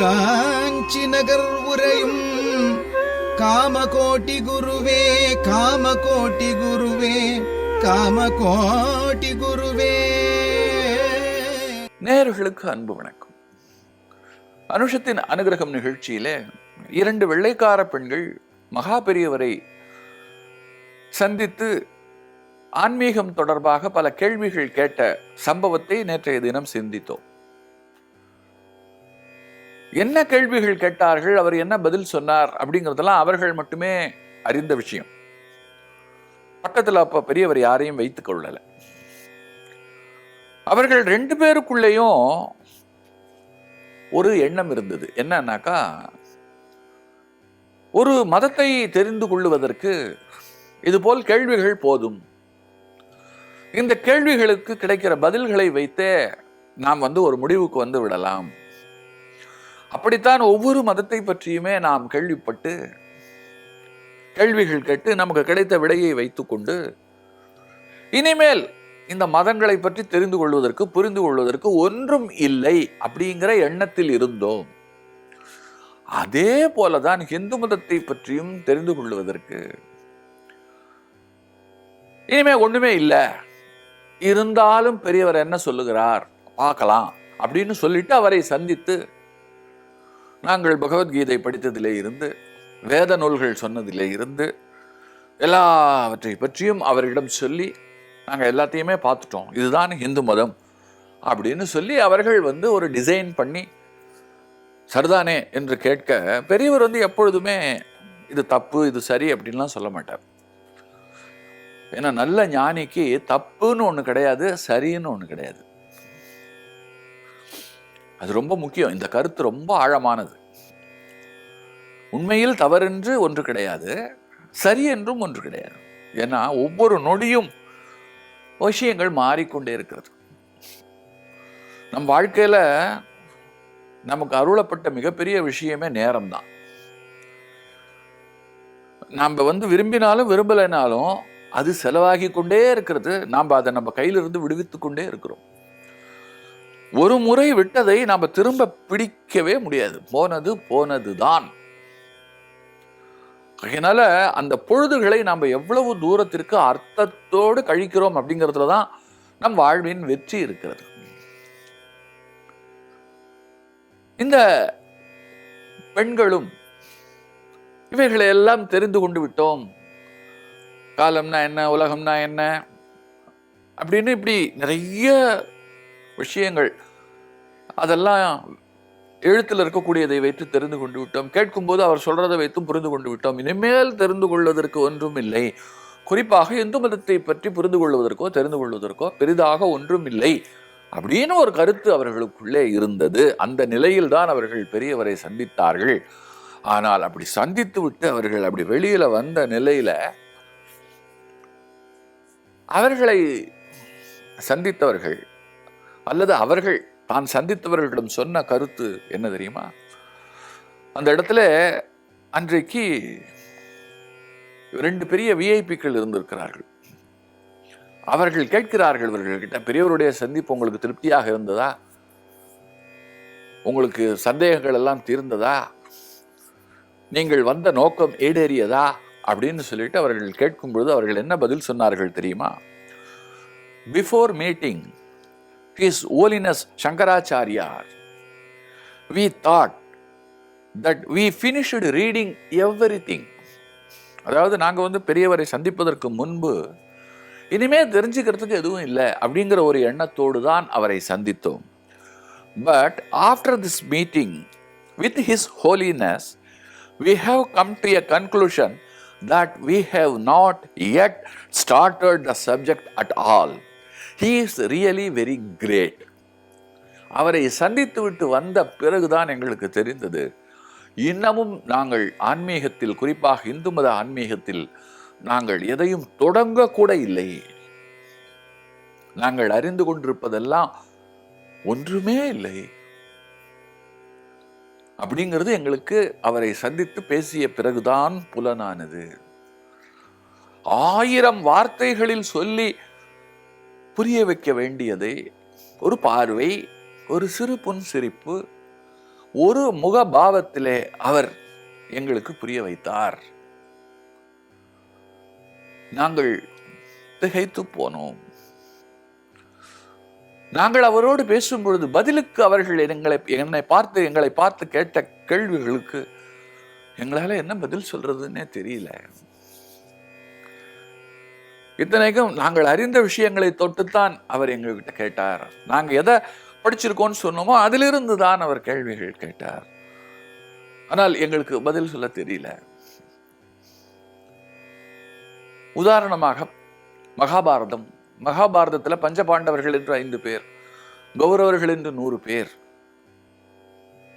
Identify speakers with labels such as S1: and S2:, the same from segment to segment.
S1: காஞ்சி நகர் உரையும் காமகோட்டி குருவே காமகோட்டி குருவே காமகோட்டி குருவே.
S2: நேர்களுக்கு அன்பு வணக்கம். அனுஷத்தின் அனுகிரகம் நிகழ்ச்சியிலே இரண்டு வெள்ளைக்கார பெண்கள் மகா பெரியவரை சந்தித்து ஆன்மீகம் தொடர்பாக பல கேள்விகள் கேட்ட சம்பவத்தை நேற்றைய தினம் சிந்தித்தோம். என்ன கேள்விகள் கேட்டார்கள் அவர் என்ன பதில் சொன்னார் அப்படிங்கிறதெல்லாம் அவர்கள் மட்டுமே அறிந்த விஷயம். பக்கத்தில் அப்போ பெரியவர் யாரையும் வைத்துக் கொள்ளலை. அவர்கள் ரெண்டு பேருக்குள்ளேயும் ஒரு எண்ணம் இருந்தது. என்னன்னாக்கா ஒரு மதத்தை தெரிந்து கொள்ளுவதற்கு இதுபோல் கேள்விகள் போதும். இந்த கேள்விகளுக்கு கிடைக்கிற பதில்களை வைத்தே நாம் வந்து ஒரு முடிவுக்கு வந்து விடலாம். அப்படித்தான் ஒவ்வொரு மதத்தை பற்றியுமே நாம் கேள்விப்பட்டு கேள்விகள் கேட்டு நமக்கு கிடைத்த விடையை வைத்துக்கொண்டு இனிமேல் இந்த மதங்களை பற்றி தெரிந்து கொள்வதற்கு புரிந்து கொள்வதற்கு ஒன்றும் இல்லை அப்படிங்கிற எண்ணத்தில் இருந்தோம். அதே போலதான் இந்து மதத்தை பற்றியும் தெரிந்து கொள்வதற்கு. இனிமே ஒண்ணுமே இல்லை. இருந்தாலும் பெரியவர் என்ன சொல்லுகிறார்? பார்க்கலாம். அப்படின்னு சொல்லிட்டு அவரை சந்தித்து நாங்கள் பகவத்கீதை படித்ததிலே இருந்து வேத நூல்கள் சொன்னதிலே இருந்து எல்லாவற்றை பற்றியும் அவரிடம் சொல்லி நாங்கள் எல்லாத்தையுமே பார்த்துட்டோம். இதுதான் இந்து மதம் அப்படின்னு சொல்லி அவர்கள் வந்து ஒரு டிசைன் பண்ணி சரிதானே என்று கேட்க பெரியவர் வந்து எப்பொழுதுமே இது தப்பு இது சரி அப்படின்லாம் சொல்ல மாட்டார். ஏன்னா நல்ல ஞானிக்கு தப்புன்னு ஒன்று கிடையாது சரின்னு ஒன்று கிடையாது. அது ரொம்ப முக்கியம். இந்த கருத்து ரொம்ப ஆழமானது. உண்மையில் தவறென்று ஒன்று கிடையாது. சரி என்றும் ஒன்று கிடையாது. ஏன்னா ஒவ்வொரு நொடியும் விஷயங்கள் மாறிக்கொண்டே இருக்கிறது. நம் வாழ்க்கையில நமக்கு அருளப்பட்ட மிகப்பெரிய விஷயமே நேரம்தான். நாம் வந்து விரும்பினாலும் விரும்பலைனாலும் அது செலவாகி கொண்டே இருக்கிறது. நாம் அதை நம்ம கையிலிருந்து விடுவித்து கொண்டே இருக்கிறோம். ஒரு முறை விட்டதை நாம் திரும்ப பிடிக்கவே முடியாது. போனது போனது தான் அதனால அந்த பொழுதுகளை நாம் எவ்வளவு தூரத்திற்கு அர்த்தத்தோடு கழிக்கிறோம் அப்படிங்கிறதுல தான் நம் வாழ்வின் வெற்றி இருக்கிறது. இந்த பெண்களும் இவைகளை எல்லாம் தெரிந்து கொண்டு விட்டோம். காலம்னா என்ன உலகம்னா என்ன? அப்படின்னு இப்படி நிறைய விஷயங்கள். அதெல்லாம் எழுத்தில் இருக்கக்கூடியதை வைத்து தெரிந்து கொண்டு விட்டோம். கேட்கும்போது அவர் சொல்றதை வைத்தும் புரிந்து கொண்டு விட்டோம். இனிமேல் தெரிந்து கொள்வதற்கு ஒன்றும் இல்லை. குறிப்பாக இந்து மதத்தை பற்றி புரிந்து கொள்வதற்கோ தெரிந்து கொள்வதற்கோ பெரிதாக ஒன்றும் இல்லை. அப்படின்னு ஒரு கருத்து அவர்களுக்குள்ளே இருந்தது. அந்த நிலையில் தான் அவர்கள் பெரியவரை சந்தித்தார்கள். ஆனால் அப்படி சந்தித்து விட்டு அவர்கள் அப்படி வெளியில வந்த நிலையில அவர்களை சந்தித்தவர்கள் அல்லது அவர்கள் தான் சந்தித்தவர்களிடம் சொன்ன கருத்து என்ன தெரியுமா? அந்த இடத்துல அன்றைக்கு ரெண்டு பெரிய விஐபிக்கள் இருந்திருக்கிறார்கள். அவர்கள் கேட்கிறார்கள் இவர்கள்கிட்ட பெரியவருடைய சந்திப்பு உங்களுக்கு திருப்தியாக இருந்ததா? உங்களுக்கு சந்தேகங்கள் எல்லாம் தீர்ந்ததா? நீங்கள் வந்த நோக்கம் ஈடேறியதா அப்படின்னு சொல்லிட்டு அவர்கள் கேட்கும் பொழுது அவர்கள் என்ன பதில் சொன்னார்கள் தெரியுமா? Before meeting His Holiness Shankaracharya, we thought that we finished reading everything. அதாவது நாங்கள் வந்து பெரியவரை சந்திப்பதற்கு முன்பு இனிமே தெரிஞ்சுக்கிறதுக்கு எதுவும் இல்லை அப்படிங்கிற ஒரு எண்ணத்தோடு தான் அவரை சந்தித்தோம். But after this meeting with His Holiness we have come to a conclusion that we have not yet started the subject at all he is really very great அவரை சந்தித்து விட்டு வந்த பிறகுதான் எங்களுக்கு தெரிந்தது. இன்னமும் நாங்கள் ஆன்மீகத்தில் குறிப்பாக இந்து மத ஆன்மீகத்தில் நாங்கள் எதையும் தொடங்கக்கூட இல்லை. நாங்கள் அறிந்து கொண்டிருப்பதெல்லாம் ஒன்றுமே இல்லை. அப்படிங்கிறது எங்களுக்கு அவரை சந்தித்து பேசிய பிறகுதான் புலனானது. ஆயிரம் வார்த்தைகளில் சொல்லி புரிய வைக்க வேண்டியதை ஒரு பார்வை ஒரு சிறு புன் சிரிப்பு ஒரு முகபாவத்திலே அவர் எங்களுக்கு புரிய வைத்தார் நாங்கள் திகைத்து போனோம். நாங்கள் அவரோடு பேசும் பொழுது பதிலுக்கு அவர்கள் எங்களை என்னை பார்த்து எங்களை பார்த்து கேட்ட கேள்விகளுக்கு எங்களால் என்ன பதில் சொல்றதுன்னே தெரியல. இத்தனைக்கும் நாங்கள் அறிந்த விஷயங்களை தொட்டுத்தான் அவர் எங்ககிட்ட கேட்டார். நாங்கள் எதை படிச்சிருக்கோம்னு சொன்னோமோ அதிலிருந்து தான் அவர் கேள்விகள் கேட்டார். ஆனால் எங்களுக்கு பதில் சொல்ல தெரியல. உதாரணமாக மகாபாரதம். மகாபாரதத்தில் பஞ்சபாண்டவர்கள் என்று ஐந்து பேர் கௌரவர்கள் என்று நூறு பேர்.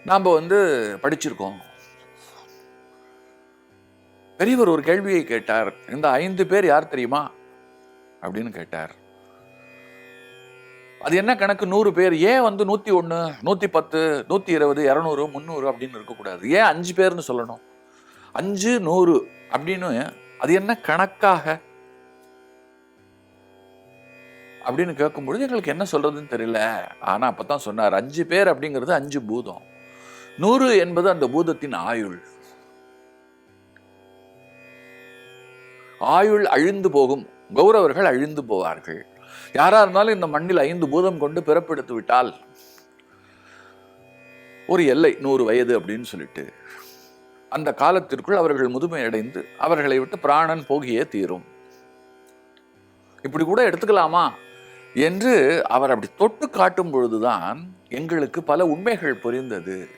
S2: நாம் வந்து படிச்சிருக்கோம். பெரியவர் ஒரு கேள்வியை கேட்டார். இந்த ஐந்து பேர் யார் தெரியுமா? அப்படின்னு கேட்டார். அது என்ன கணக்கு? நூறு பேர். ஏன் வந்து நூத்தி ஒன்று நூத்தி பத்து நூத்தி இருபது இரநூறு முந்நூறு அப்படின்னு இருக்கக்கூடாது. ஏன் அஞ்சு பேர்னு சொல்லணும்? அஞ்சு நூறு அப்படின்னு அது என்ன கணக்காக? அப்படின்னு கேட்கும்பொழுது எங்களுக்கு என்ன சொல்றதுன்னு தெரியல. ஆனா அப்பதான் சொன்னார் அஞ்சு பேர் அப்படிங்கிறது அஞ்சு பூதம். நூறு என்பது அந்த பூதத்தின் ஆயுள். ஆயுள் அழிந்து போகும். கௌரவர்கள் அழிந்து போவார்கள். யாரா இருந்தாலும் இந்த மண்ணில் ஐந்து பூதம் கொண்டு பிறப்பெடுத்து விட்டால் ஒரு எல்லை நூறு வயது அப்படின்னு சொல்லிட்டு அந்த காலத்திற்குள் அவர்கள் முதுமை அடைந்து அவர்களை விட்டு பிராணன் போகியே தீரும். இப்படி கூட எடுத்துக்கலாமா? என்று அவர் அப்படி தொட்டு காட்டும் பொழுதுதான் எங்களுக்கு பல உண்மைகள் புரிந்தது.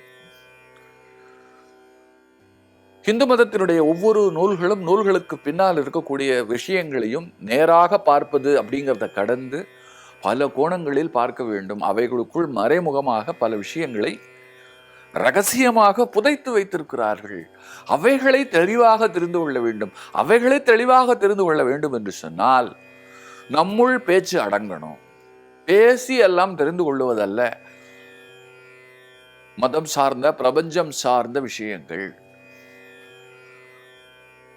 S2: ஹிந்து மதத்தினுடைய ஒவ்வொரு நூல்களும் நூல்களுக்கு பின்னால் இருக்கக்கூடிய விஷயங்களையும் நேராக பார்ப்பது அப்படிங்கிறத கடந்து பல கோணங்களில் பார்க்க வேண்டும். அவைகளுக்குள் மறைமுகமாக பல விஷயங்களை ரகசியமாக புதைத்து வைத்திருக்கிறார்கள். அவைகளை தெளிவாக தெரிந்து கொள்ள வேண்டும். அவைகளை தெளிவாக தெரிந்து கொள்ள வேண்டும் என்று சொன்னால் நம்முள் பேச்சு அடங்கணும். பேசி எல்லாம் தெரிந்து கொள்வதல்ல மதம் சார்ந்த பிரபஞ்சம் சார்ந்த விஷயங்கள்.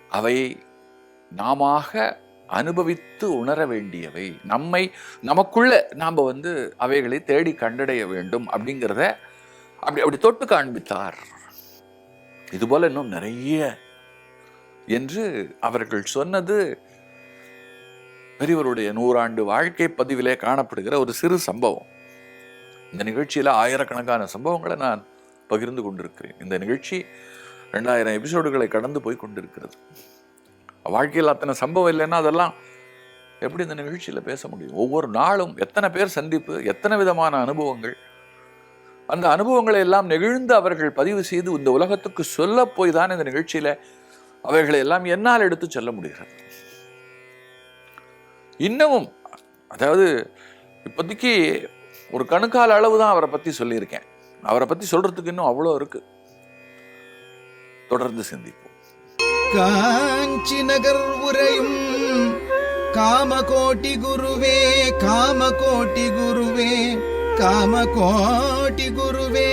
S2: அவை நாமாக அனுபவித்து உணர வேண்டியவை. நம்மை நமக்குள்ள நாம் வந்து அவைகளை தேடி கண்டடைய வேண்டும் அப்படிங்கிறத அப்படி அப்படி தொட்டு காண்பித்தார். இதுபோல் இன்னும் நிறைய என்று அவர்கள் சொன்னது பெரியவருடைய நூறாண்டு வாழ்க்கை பதிவிலே காணப்படுகிற ஒரு சிறு சம்பவம். இந்த நிகழ்ச்சியில் ஆயிரக்கணக்கான சம்பவங்களை நான் பகிர்ந்து கொண்டிருக்கிறேன். இந்த நிகழ்ச்சி ரெண்டாயிரம் எபிசோடுகளை கடந்து போய் கொண்டிருக்கிறது. வாழ்க்கையில் அத்தனை சம்பவம் இல்லைன்னா அதெல்லாம் எப்படி இந்த நிகழ்ச்சியில் பேச முடியும்? ஒவ்வொரு நாளும் எத்தனை பேர் சந்திப்பு எத்தனை விதமான அனுபவங்கள்? அந்த அனுபவங்களை எல்லாம் நெகிழ்ந்து அவர்கள் பதிவு செய்து இந்த உலகத்துக்கு சொல்ல போய் தான் இந்த நிகழ்ச்சியில் அவைகளை எல்லாம் என்னால் எடுத்து சொல்ல முடிகிறது. இன்னமும் அதாவது இப்போதைக்கு ஒரு கணுக்கால் அளவு தான் அவரை பற்றி சொல்லியிருக்கேன். அவரை பற்றி சொல்கிறதுக்கு இன்னும் அவ்வளோ இருக்குது தொடர்ந்து சிந்திப்போம்.
S1: காஞ்சி நகர் உரையும் காமகோட்டி குருவே காமகோட்டி குருவே காமகோட்டி குருவே.